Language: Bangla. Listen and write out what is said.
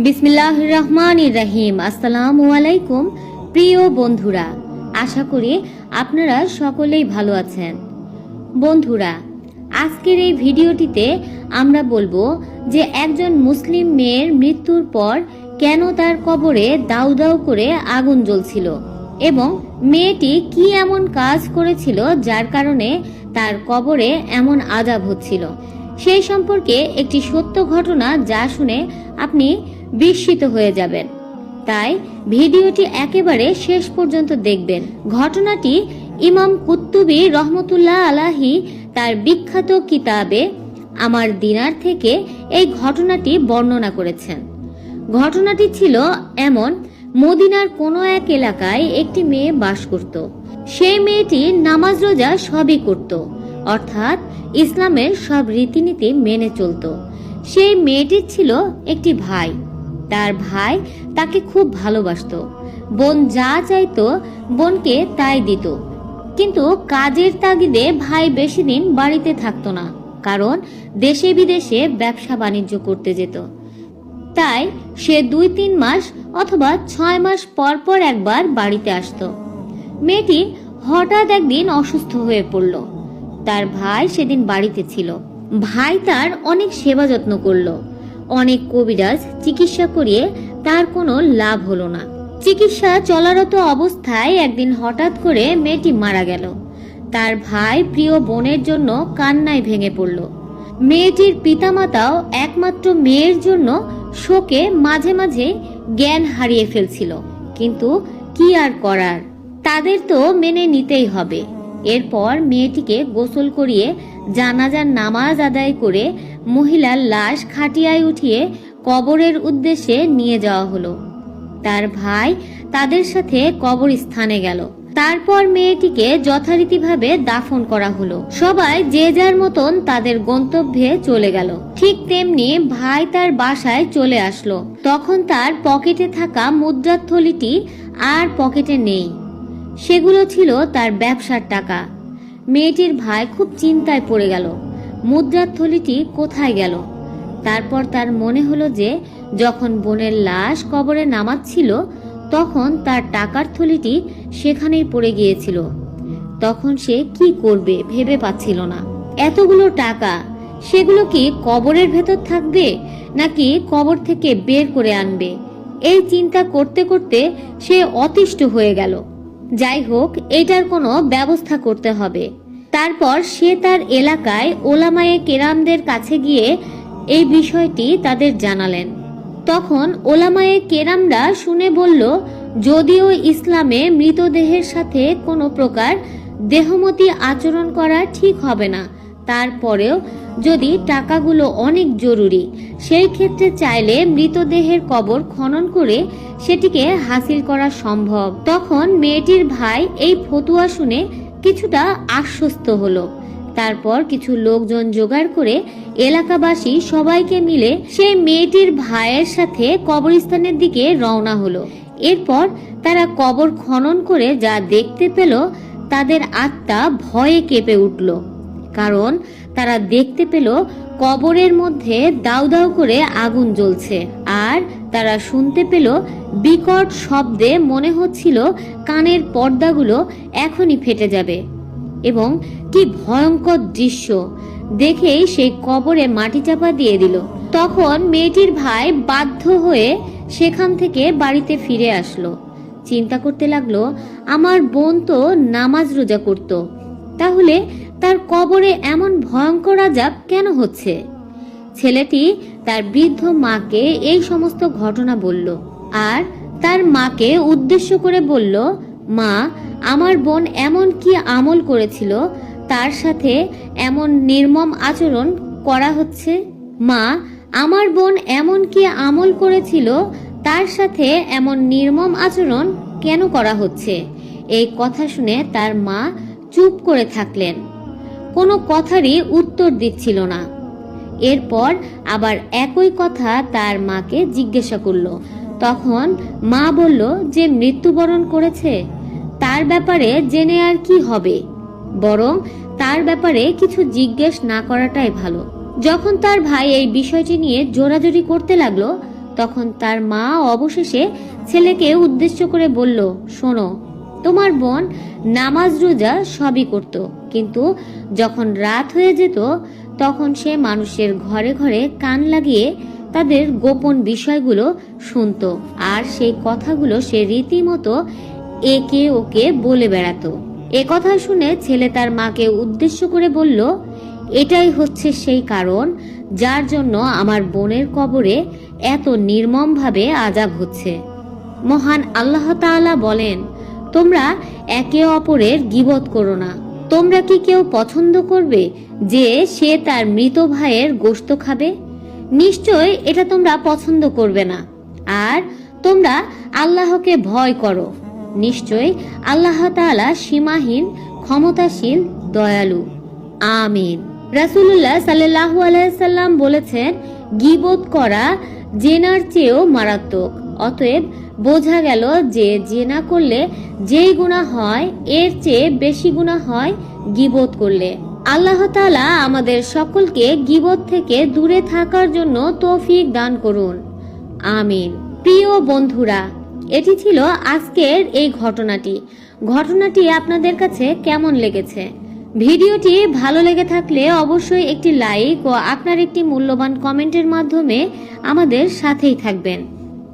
বিসমিল্লাহ রহমান রাহিম। আসসালামু আলাইকুম প্রিয় বন্ধুরা, আশা করি আপনারা সকলেই ভালো আছেন। বন্ধুরা, আজকের এই ভিডিওটিতে আমরা বলব যে একজন মুসলিম মেয়ের মৃত্যুর পর কেন তার কবরে দাউ দাউ করে আগুন জ্বলছিল এবং মেয়েটি কি এমন কাজ করেছিল যার কারণে তার কবরে এমন আজাব হচ্ছিল। সেই সম্পর্কে একটি সত্য ঘটনা যা শুনে আপনি বিস্মিত হয়ে যাবেন। তাই ভিডিওটি একেবারে শেষ পর্যন্ত দেখবেন। ঘটনাটি ইমাম কুত্তুবি রহমতুল্লাহ আলাহি তার বিখ্যাত কিতাবে আমার দিনার থেকে এই ঘটনাটি বর্ণনা করেছেন। ঘটনাটি ছিল এমন, মদিনার কোনো এক এলাকায় একটি মেয়ে বাস করত। সেই মেয়েটি নামাজ রোজা সবই করত, অর্থাৎ ইসলামের সব রীতিনীতি মেনে চলত। সেই মেয়েটির ছিল একটি ভাই। তার ভাই তাকে খুব ভালোবাসত। বোন যা চাইতো, বোনকে তাই দিত। কিন্তু কাজের তাগিদে ভাই বেশি দিন বাড়িতে থাকতো না, কারণ দেশে বিদেশে ব্যবসা বাণিজ্য করতে যেত। তাই সে দুই তিন মাস অথবা ছয় মাস পর পর একবার বাড়িতে আসতো। মেয়েটি হঠাৎ একদিন অসুস্থ হয়ে পড়ল। তার ভাই সেদিন বাড়িতে ছিল। ভাই তার অনেক সেবা যত্ন করল। অনেক কবিরাজ চিকিৎসা করিয়ে তার কোনো লাভ হলো না। চিকিৎসা চলারত অবস্থায় একদিন হঠাৎ করে মেয়েটি মারা গেল। তার ভাই প্রিয় বোনের জন্য কান্নায় ভেঙে পড়ল। মেয়েটির পিতামাতাও একমাত্র মেয়ের জন্য শোকে মাঝে মাঝে জ্ঞান হারিয়ে ফেলছিল। কিন্তু কি আর করার? তাদের তো মেনে নিতেই হবে। এরপর মেয়েটিকে গোসল করিয়ে জানাজার নামাজ আদায় করে মহিলার লাশ খাটিয়ায় উঠিয়ে কবরের উদ্দেশ্যে নিয়ে যাওয়া হলো। তার ভাই তাদের সাথে কবরস্থানে গেল। তারপর মেয়েটিকে যথারীতিভাবে দাফন করা হলো। সবাই যে যার মতন তাদের গন্তব্যে চলে গেল। ঠিক তেমনি ভাই তার বাসায় চলে আসলো। তখন তার পকেটে থাকা মুদ্রার থলিটি আর পকেটে নেই। সেগুলো ছিল তার ব্যবসার টাকা। মেয়েটির ভাই খুব চিন্তায় পড়ে গেল। মুদ্রার থলিটি কোথায় গেল? তারপর তার মনে হলো যে, যখন বোনের লাশ কবরে নামাচ্ছিল, তখন তার টাকার থলিটি সেখানেই পড়ে গিয়েছিল। তখন সে কি করবে ভেবে পাচ্ছিল না। এতগুলো টাকা, সেগুলো কি কবরের ভেতর থাকবে, নাকি কবর থেকে বের করে আনবে? এই চিন্তা করতে করতে সে অতিষ্ঠ হয়ে গেল। যাই হোক এটার কোনো ব্যবস্থা করতে হবে। তারপর সে তার এলাকায় ওলামায়ে কেরামদের কাছে গিয়ে এই বিষয়টি তাদের জানালেন। তখন ওলামায়ে কেরামরা শুনে বলল, যদিও ইসলামে মৃতদেহের সাথে কোনো প্রকার দেহমতি আচরণ করা ঠিক হবে না, তারপরেও যদি টাকাগুলো অনেক জরুরি, সেই ক্ষেত্রে চাইলে মৃতদেহের কবর খনন করে সেটিকে হাসিল করা সম্ভব। তখন মেয়েটির ভাই এই ফতুয়া শুনে কিছুটা আশ্বস্ত হলো। তারপর কিছু লোকজন জোগাড় করে এলাকাবাসী সবাইকে মিলে সেই মেয়েটির ভাইয়ের সাথে কবরস্থানের দিকে রওনা হলো। এরপর তারা কবর খনন করে যা দেখতে পেল, তাদের আত্মা ভয়ে কেঁপে উঠল। কারণ তারা দেখতে পেল কবরের মধ্যে দাউ দাউ করে আগুন জ্বলছে, আর তারা শুনতে পেল বিকট শব্দে মনে হচ্ছিল কানের পর্দাগুলো এখনই ফেটে যাবে। এবং কি ভয়ঙ্কর দৃশ্য, দেখেই সেই কবরে মাটি চাপা দিয়ে দিল। তখন মেয়েটির ভাই বাধ্য হয়ে সেখান থেকে বাড়িতে ফিরে আসলো। চিন্তা করতে লাগল, আমার বোন তো নামাজ রোজা করত, তাহলে তার কবরে এমন ভয়ঙ্কর আজাব কেন হচ্ছে? ছেলেটি তার বৃদ্ধ মাকে এই সমস্ত ঘটনা বলল আর তার মাকে উদ্দেশ্য করে বলল, মা, আমার বোন এমন কি আমল করেছিল? তার সাথে এমন নির্মম আচরণ করা হচ্ছে? মা, আমার বোন এমন কি আমল করেছিল? তার সাথে এমন নির্মম আচরণ কেন করা হচ্ছে? এই কথা শুনে তার মা চুপ করে থাকলেন। কোনো কথারই উত্তর দিচ্ছিল না। এরপর আবার একই কথা তার মাকে জিজ্ঞাসা করল। তখন মা বলল যে মৃত্যুবরণ করেছে, তার ব্যাপারে জেনে আর কি হবে? বরং তার ব্যাপারে কিছু জিজ্ঞেস না করাটাই ভালো। যখন তার ভাই এই বিষয়টি নিয়ে জোরাজোরি করতে লাগল, তখন তার মা অবশেষে ছেলেকে উদ্দেশ্য করে বলল, শোনো, তোমার বোন নামাজ রোজা সবই করত। কিন্তু যখন রাত হয়ে যেত, তখন সে মানুষের ঘরে ঘরে কান লাগিয়ে তাদের গোপন বিষয়গুলো শুনতো আর সেই কথাগুলো সে রীতিমতো একে ওকে বলে বেড়াতো। এ কথা শুনে ছেলে তার মাকে উদ্দেশ্য করে বলল, এটাই হচ্ছে সেই কারণ যার জন্য আমার বোনের কবরে এত নির্মমভাবে আজাব হচ্ছে। মহান আল্লাহ বলেন, তোমরা একে অপরের গিবত করো না। তোমরা কি কেউ পছন্দ করবে যে সে তার মৃত ভাইয়ের গোশত খাবে? নিশ্চয় এটা তোমরা পছন্দ করবে না। আর তোমরা আল্লাহকে ভয় করো। নিশ্চয় আল্লাহ তাআলা সীমাহীন, ক্ষমতাশীল, দয়ালু। আমিন। রাসূলুল্লাহ সাল্লাল্লাহু আলাইহি সাল্লাম বলেছেন গিবোধ করা জেনার চেয়েও মারাত্মক। অতএব বোঝা গেল যে জেনা করলে যেই গুণা হয়, এর চেয়ে বেশি গুণা হয় গিবত করলে। আল্লাহ তালা আমাদের সকলকে গিবত থেকে দূরে থাকার জন্য তৌফিক দান করুন। আমিন। প্রিয় বন্ধুরা, এটি ছিল আজকের এই ঘটনাটি। ঘটনাটি আপনাদের কাছে কেমন লেগেছে? ভিডিওটি ভালো লেগে থাকলে অবশ্যই একটি লাইক ও আপনার একটি মূল্যবান কমেন্টের মাধ্যমে আমাদের সাথেই থাকবেন।